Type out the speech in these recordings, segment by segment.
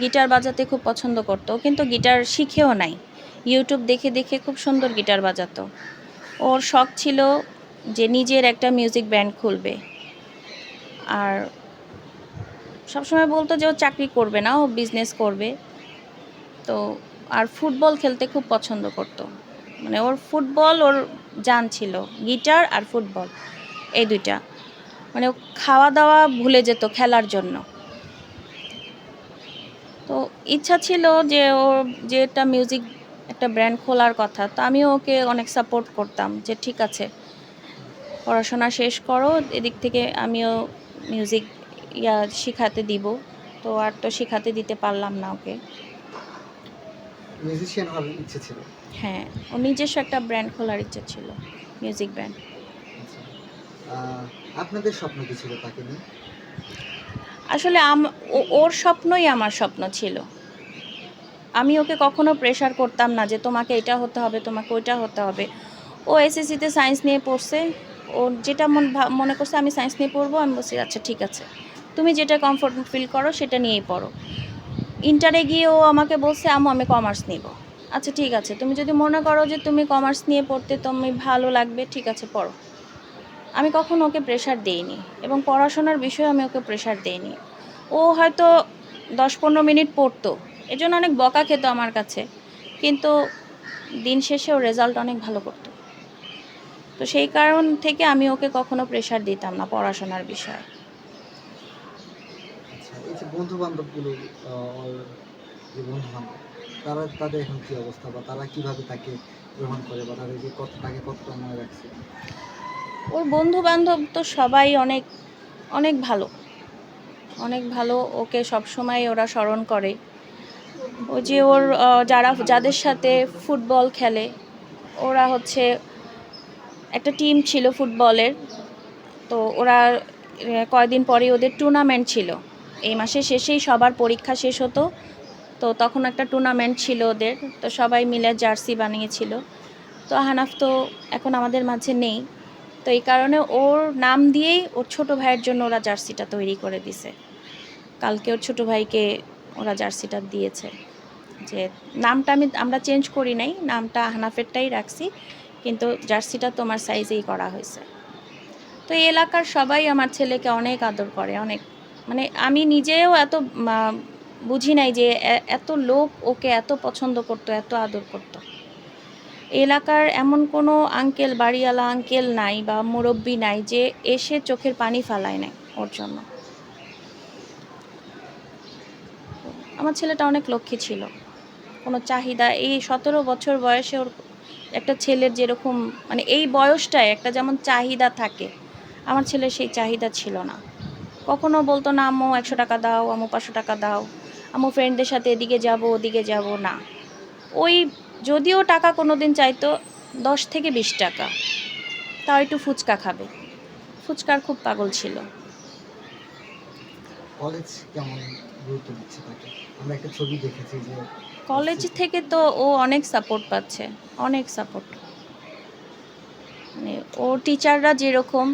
Guitar বাজাতে খুব পছন্দ করতো, কিন্তু গিটার শিখেও নাই। ইউটিউব দেখে দেখে খুব সুন্দর গিটার বাজাতো। ওর শখ ছিল যে নিজের একটা মিউজিক ব্যান্ড খুলবে। আর সবসময় বলতো যে ও চাকরি করবে না, ও বিজনেস করবে। তো আর ফুটবল খেলতে খুব পছন্দ করতো। মানে ওর ফুটবল, ওর জান ছিল, গিটার আর ফুটবল, এই দুইটা। মানে খাওয়া দাওয়া ভুলে যেত খেলার জন্য। ইচ্ছা ছিল যে ওর যে একটা মিউজিক একটা ব্র্যান্ড খোলার কথা। তো আমিও ওকে অনেক সাপোর্ট করতাম যে ঠিক আছে পড়াশোনা শেষ করো এদিক থেকে আমিও মিউজিক ইয়া শিখাতে দিব। তো আর তো শিখাতে দিতে পারলাম না ওকে। মিউজিশিয়ান হওয়ার ইচ্ছে ছিল? হ্যাঁ ও নিজস্ব একটা ব্র্যান্ড খোলার ইচ্ছে ছিল মিউজিক ব্র্যান্ড আচ্ছা। আপনাদের স্বপ্ন কি ছিল তাকে নিয়ে? আসলে আম- ও- ওর স্বপ্নই আমার স্বপ্ন ছিল। আমি ওকে কখনো প্রেশার করতাম না যে তোমাকে এটা হতে হবে, তোমাকে ওইটা হতে হবে। ও এসএসসিতে সায়েন্স নিয়ে পড়ছে। ও যেটা মন মনে করছে আমি সায়েন্স নিয়ে পড়ব, আমি বলছি আচ্ছা ঠিক আছে। তুমি যেটা কমফোর্ট ফিল করো, সেটা নিয়েই পড়ো। ইন্টারে গিয়ে ও আমাকে বলছে আমু আমি কমার্স নিব। আচ্ছা ঠিক আছে। তুমি যদি মনে করো যে তুমি কমার্স নিয়ে পড়তে তুমি ভালো লাগবে, ঠিক আছে, পড়ো। আমি কখনো ওকে প্রেশার দেইনি এবং পড়াশোনার বিষয়ে আমি ওকে প্রেশার দেইনি। ও হয়তো দশ পনেরো মিনিট পড়তো। এজন্য অনেক বকা খেত আমার কাছে। কিন্তু দিন শেষে ও রেজাল্ট অনেক ভালো করতো। তো সেই কারণ থেকে আমি ওকে কখনো প্রেশার দিতাম না পড়াশোনার বিষয়ে। আচ্ছা এই যে বন্ধু বান্ধবগুলো ওর যে বন্ধু বান্ধব তারা তাদের এখন কি অবস্থা বা তারা কীভাবে তাকে গ্রহণ করে বা তাদেরকে কত তাকে কতটা মনে রাখছে? ওর বন্ধু বান্ধব তো সবাই অনেক অনেক ভালো। অনেক ভালো ওকে সবসময় ওরা স্মরণ করে। ওই যে ওর যারা যাদের সাথে ফুটবল খেলে ওরা হচ্ছে একটা টিম ছিল ফুটবলের। তো ওরা আহ, কয়দিন পরে ওদের টুর্নামেন্ট ছিল। এই মাসের শেষেই সবার পরীক্ষা শেষ হতো। তো তখন একটা টুর্নামেন্ট ছিল ওদের। তো সবাই মিলে জার্সি বানিয়েছিল। তো হানাফ তো এখন আমাদের মাঝে নেই। তো এই কারণে ওর নাম দিয়েই ওর ছোট ভাইয়ের জন্য ওরা জার্সিটা তৈরি করে দিছে। কালকে ওর ছোট ভাইকে ওরা জার্সিটা দিয়েছে। যে নামটা আমি, আমরা চেঞ্জ করি নাই, নামটা হানাফেরটাই রাখছি, কিন্তু জার্সিটা তোমার সাইজেই করা হয়েছে। তো এই এলাকার সবাই আমার ছেলেকে অনেক আদর করে, অনেক মানে আমি নিজেও এত বুঝি নাই যে এত লোক ওকে এত পছন্দ করতো, এত আদর করতো। এলাকার এমন কোনো আঙ্কেল বাড়িওয়ালা আঙ্কেল নাই বা মুরব্বী নাই যে এসে চোখের পানি ফালায় নাই ওর জন্য। আমার ছেলেটা অনেক লক্ষ্মী ছিল। কোনো চাহিদা, এই সতেরো বছর বয়সে ওর একটা ছেলের যেরকম মানে এই বয়সটায় একটা যেমন চাহিদা থাকে, আমার ছেলের সেই চাহিদা ছিল না। কখনো বলতো, না আম্মু, একশো টাকা দাও, আম্মু পাঁচশো টাকা দাও, আম্মু ফ্রেন্ডদের সাথে এদিকে যাব, ওদিকে যাব। না। ওই যদিও টাকা কোনো দিন চাইতো, দশ থেকে বিশ টাকা, তাও একটু ফুচকা খাবে। ফুচকার খুব পাগল ছিল। গুরুত্ব দিচ্ছে তাকে। আমরা একটা ছবি দেখেছি যে কলেজ থেকে তো ও অনেক সাপোর্ট পাচ্ছে অনেক সাপোর্ট মানে ওর টিচাররা যেরকম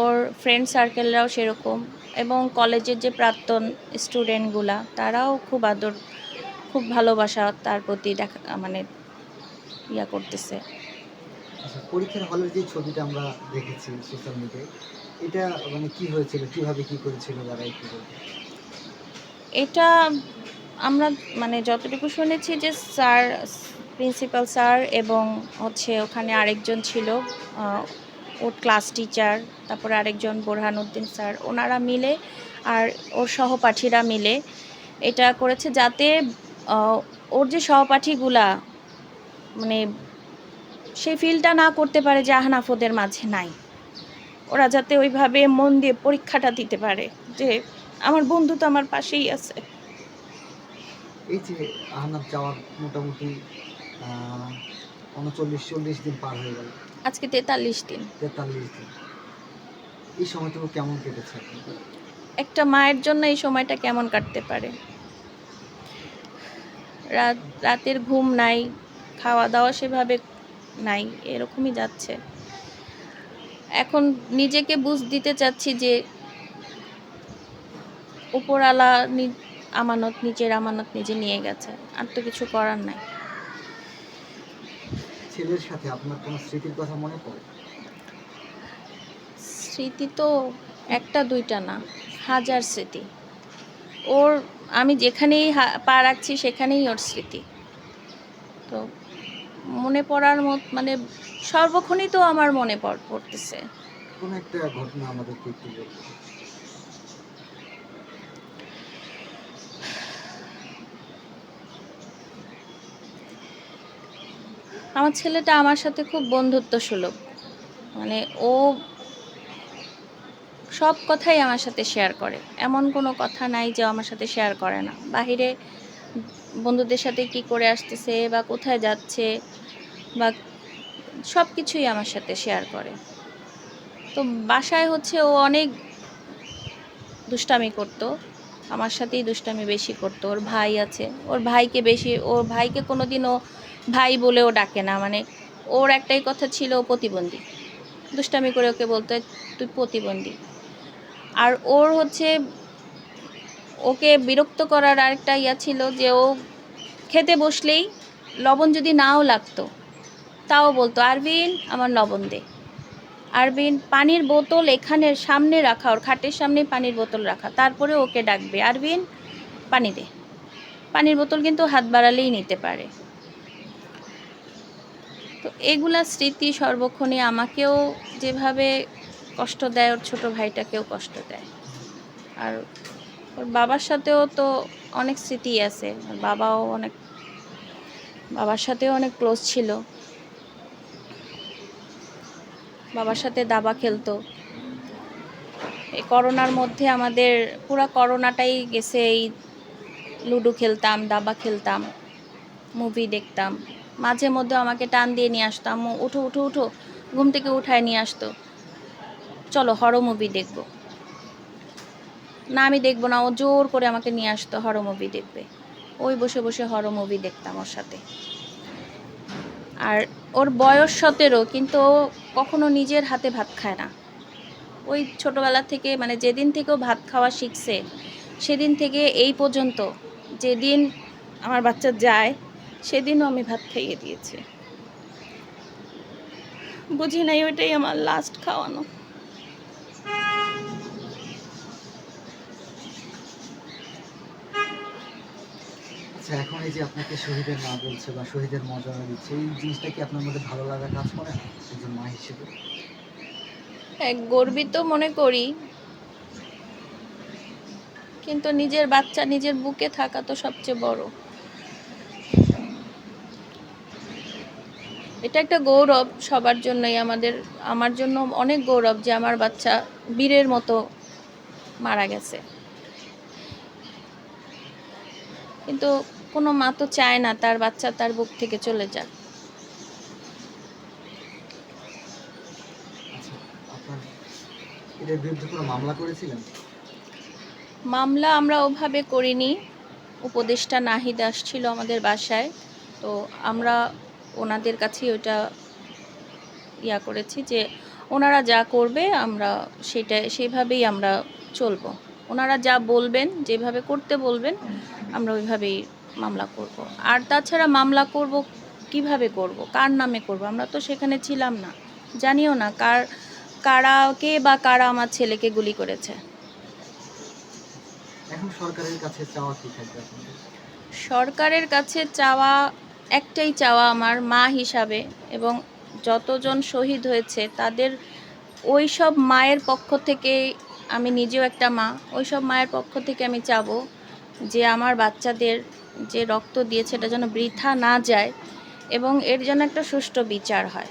ওর ফ্রেন্ড সার্কেলরাও সেরকম এবং কলেজের যে প্রাক্তন স্টুডেন্টগুলা তারাও খুব আদর খুব ভালোবাসা তার প্রতি দেখা মানে ইয়া করতেছে। আচ্ছা পরীক্ষার হলের যে ছবিটা আমরা দেখেছি সোশ্যাল মিডিয়ায় এটা মানে কি হয়েছিল? কীভাবে কি করেছিল তারা একটু? এটা আমরা মানে যতটুকু শুনেছি যে স্যার, প্রিন্সিপাল স্যার এবং হচ্ছে ওখানে আরেকজন ছিল ওর ক্লাস টিচার, তারপরে আরেকজন বোরহানুদ্দিন স্যার, ওনারা মিলে আর ওর সহপাঠীরা মিলে এটা করেছে যাতে ওর যে সহপাঠীগুলা মানে সেই ফিলটা না করতে পারে যে আহনাফ ওদের মাঝে নাই। ওরা যাতে ওইভাবে মন দিয়ে পরীক্ষাটা দিতে পারে, যে আমার বন্ধু তো আমার পাশেই আছে। এই যে আহনাফ যাওয়ার মোটামুটি উনচল্লিশ চল্লিশ দিন পার হয়ে গেল। আজকে তেতাল্লিশ দিন। তেতাল্লিশ দিন। এই সময়টুকু কেমন কেটেছে? একটা মায়ের জন্য এই সময়টা কেমন কাটতে পারে? রাত রাতের ঘুম নাই খাওয়া দাওয়া সেভাবে নাই এরকমই যাচ্ছে। এখন নিজেকে বুঝ দিতে চাচ্ছি যে উপরালা নি- আমানত নিজের আমানত নিজে নিয়ে গেছে। আর তো কিছু করার নাই। ছেলের সাথে আপনার কোনো স্মৃতির কথা মনে পড়ে? স্মৃতি তো একটা দুইটা না হাজার স্মৃতি। ওর আমি যেখানেই পা রাখছি সেখানেই ওর স্মৃতি। তো মনে পড়ার মত মানে সর্বক্ষণই তো আমার মনে পড়- পড়তেছে। কোনো একটা ঘটনা আমাদেরকে একটু আমার ছেলেটা আমার সাথে খুব বন্ধুত্ব সুলভ মানে ও সব কথাই আমার সাথে শেয়ার করে। এমন কোনো কথা নাই যে আমার সাথে শেয়ার করে না। বাহিরে বন্ধুদের সাথে কি করে আসতেছে বা কোথায় যাচ্ছে বা সব কিছুই আমার সাথে শেয়ার করে। তো বাসায় হচ্ছে ও অনেক দুষ্টামি করতো। আমার সাথেই দুষ্টামি বেশি করতো। ওর ভাই আছে। ওর ভাইকে বেশি ওর ভাইকে কোনোদিনও ভাই বলেও ডাকে না মানে ওর একটাই কথা ছিল ও প্রতিবন্ধী। দুষ্টামি করে ওকে বলতো, তুই প্রতিবন্ধী। আর ওর হচ্ছে, ওকে বিরক্ত করার আরেকটা ইয়া ছিল যে ও খেতে বসলেই লবণ যদি নাও লাগতো, তাও বলতো, আরবিন, আমার লবণ দে। আরবিন, পানির বোতল এখানে সামনে রাখা, ওর খাটের সামনে পানির বোতল রাখা, তারপরে ওকে ডাকবে। আরবিন, পানি দে। পানির বোতল কিন্তু হাত বাড়ালেই নিতে পারে। তো এগুলা স্মৃতি সর্বক্ষণই আমাকেও যেভাবে কষ্ট দেয়, ওর ছোট ভাইটাকেও কষ্ট দেয়। আর ওর বাবার সাথেও তো অনেক স্মৃতি আছে। বাবাও অনেক, বাবার সাথেও অনেক ক্লোজ ছিল। বাবার সাথে দাবা খেলতো। এই করোনার মধ্যে আমাদের পুরো করোনাটাই গেছে, এই লুডো খেলতাম, দাবা খেলতাম মুভি দেখতাম। মাঝে মধ্যে আমাকে টান দিয়ে নিয়ে আসতো। আম্মু, উঠো উঠো উঠো। ঘুম থেকে উঠায় নিয়ে আসতো। চলো হরো মুভি দেখব। না, আমি দেখব না। ও জোর করে আমাকে নিয়ে আসতো হরো মুভি দেখবে। ওই বসে বসে হরো মুভি দেখতাম ওর সাথে। আর ওর বয়স সতেরো, কিন্তু ও কখনো নিজের হাতে ভাত খায় না। ওই ছোটবেলা থেকে মানে যেদিন থেকে ও ভাত খাওয়া শিখছে, সেদিন থেকে এই পর্যন্ত যেদিন আমার বাচ্চা যায় সেদিনও আমি ভাত খাইয়ে দিয়েছি। বুঝি নাই ওইটাই আমার লাস্ট খাওয়ানো। আচ্ছা এখন এই যে আপনাকে শহীদের মা বলছে বা শহীদের মর্যাদা দিচ্ছে এই জিনিসটা কি আপনার মধ্যে ভালো লাগা কাজ করে একজন মা হিসেবে? এক গর্বিত মনে করি। কিন্তু নিজের বাচ্চা নিজের বুকে থাকা তো সবচেয়ে বড়। এটা একটা গৌরব সবার জন্যই আমাদের আমার জন্য অনেক গৌরব যে আমার বাচ্চা বীরের মতো মারা গেছে। কিন্তু কোনো মা তো চায় না তার বাচ্চা তার বুক থেকে চলে যাক। আচ্ছা এটার বিরুদ্ধে কোনো মামলা করেছিলেন? মামলা আমরা ওভাবে করিনি। উপদেষ্টা নাহিদ আসছিল আমাদের বাসায় তো আমরা ওনাদের কাছেই ওটা ইয়া করেছি যে ওনারা যা করবে আমরা সেটা সেভাবেই আমরা চলবো। ওনারা যা বলবেন যেভাবে করতে বলবেন আমরা ওইভাবেই মামলা করব। আর তাছাড়া মামলা করব কীভাবে করব? কার নামে করব? আমরা তো সেখানে ছিলাম না। জানিও না কার কারা কে বা কারা আমার ছেলেকে গুলি করেছে। কাছে সরকারের কাছে চাওয়া একটাই চাওয়া আমার মা হিসাবে এবং যতজন শহীদ হয়েছে, তাদের ওই সব মায়ের পক্ষ থেকে আমি নিজেও একটা মা ওই সব মায়ের পক্ষ থেকে আমি চাব যে আমার বাচ্চাদের যে রক্ত দিয়েছে, এটা যেন বৃথা না যায় এবং এর যেন একটা সুষ্ঠু বিচার হয়।